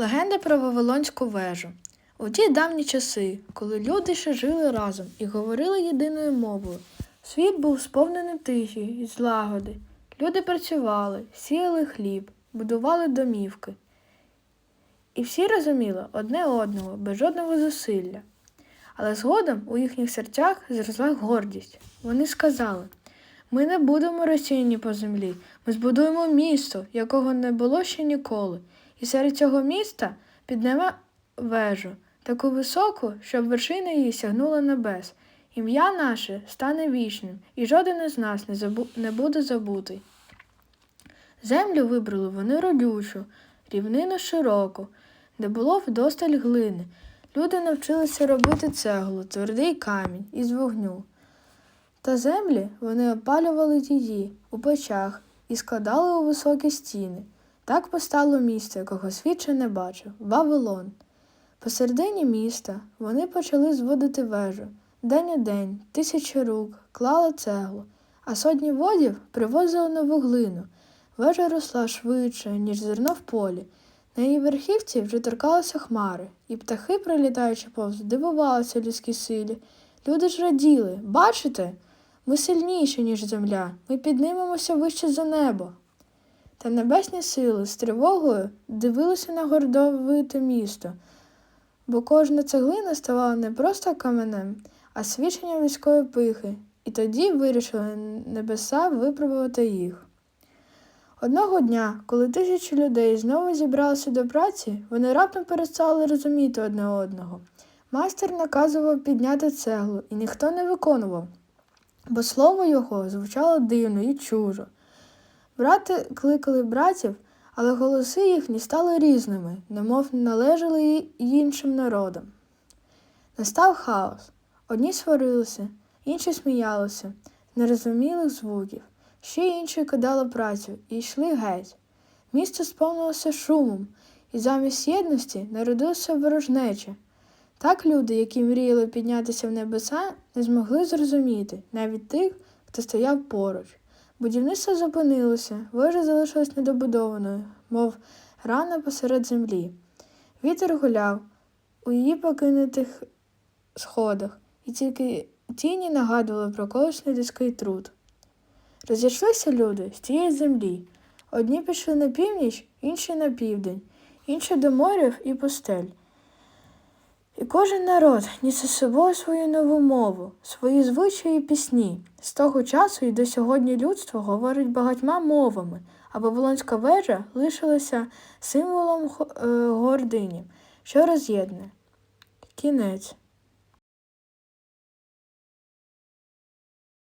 Легенда про Вавилонську вежу. У ті давні часи, коли люди ще жили разом і говорили єдиною мовою, світ був сповнений тиші і злагоди. Люди працювали, сіяли хліб, будували домівки. І всі розуміли одне одного без жодного зусилля. Але згодом у їхніх серцях зросла гордість. Вони сказали: ми не будемо розсіяні по землі, ми збудуємо місто, якого не було ще ніколи, і серед цього міста піднемо вежу, таку високу, щоб вершина її сягнула небес. Ім'я наше стане вічним, і жоден із нас не, забу... не буде забутий. Землю вибрали вони родючу, рівнину широку, де було вдосталь глини. Люди навчилися робити цеглу, твердий камінь із вогню. Та землі вони опалювали її у печах і складали у високі стіни. Так постало місто, якого світ ще не бачив Вавилон. Посередині міста вони почали зводити вежу. День у день, тисячі рук, клали цеглу, а сотні водів привозили нову глину. Вежа росла швидше, ніж зерно в полі. На її верхівці вже торкалися хмари, і птахи, прилітаючи повз, дивувалися людській силі. Люди ж раділи, бачите? Ми сильніші, ніж земля, ми піднімемося вище за небо. Та небесні сили з тривогою дивилися на гордовите місто, бо кожна цеглина ставала не просто каменем, а свідченням людської пихи, і тоді вирішили небеса випробувати їх. Одного дня, коли тисячі людей знову зібралися до праці, вони раптом перестали розуміти одне одного. Майстер наказував підняти цеглу, і ніхто не виконував, бо слово його звучало дивно і чужо. Брати кликали братів, але голоси їхні стали різними, немов належали іншим народам. Настав хаос. Одні сварилися, інші сміялися, нерозумілих звуків, ще інші кидали працю і йшли геть. Місто сповнилося шумом, і замість єдності народилося ворожнеча. Так люди, які мріяли піднятися в небеса, не змогли зрозуміти навіть тих, хто стояв поруч. Будівництво зупинилося, вежа залишилась недобудованою, мов рана посеред землі. Вітер гуляв у її покинутих сходах, і тільки тіні нагадували про колишній людський труд. Розійшлися люди з тієї землі. Одні пішли на північ, інші на південь, інші до морів і пустель. І кожен народ нісе з собою свою нову мову, свої звичаї і пісні. З того часу і до сьогодні людство говорить багатьма мовами, а Вавилонська вежа лишилася символом е, гордині, що роз'єднує. Кінець.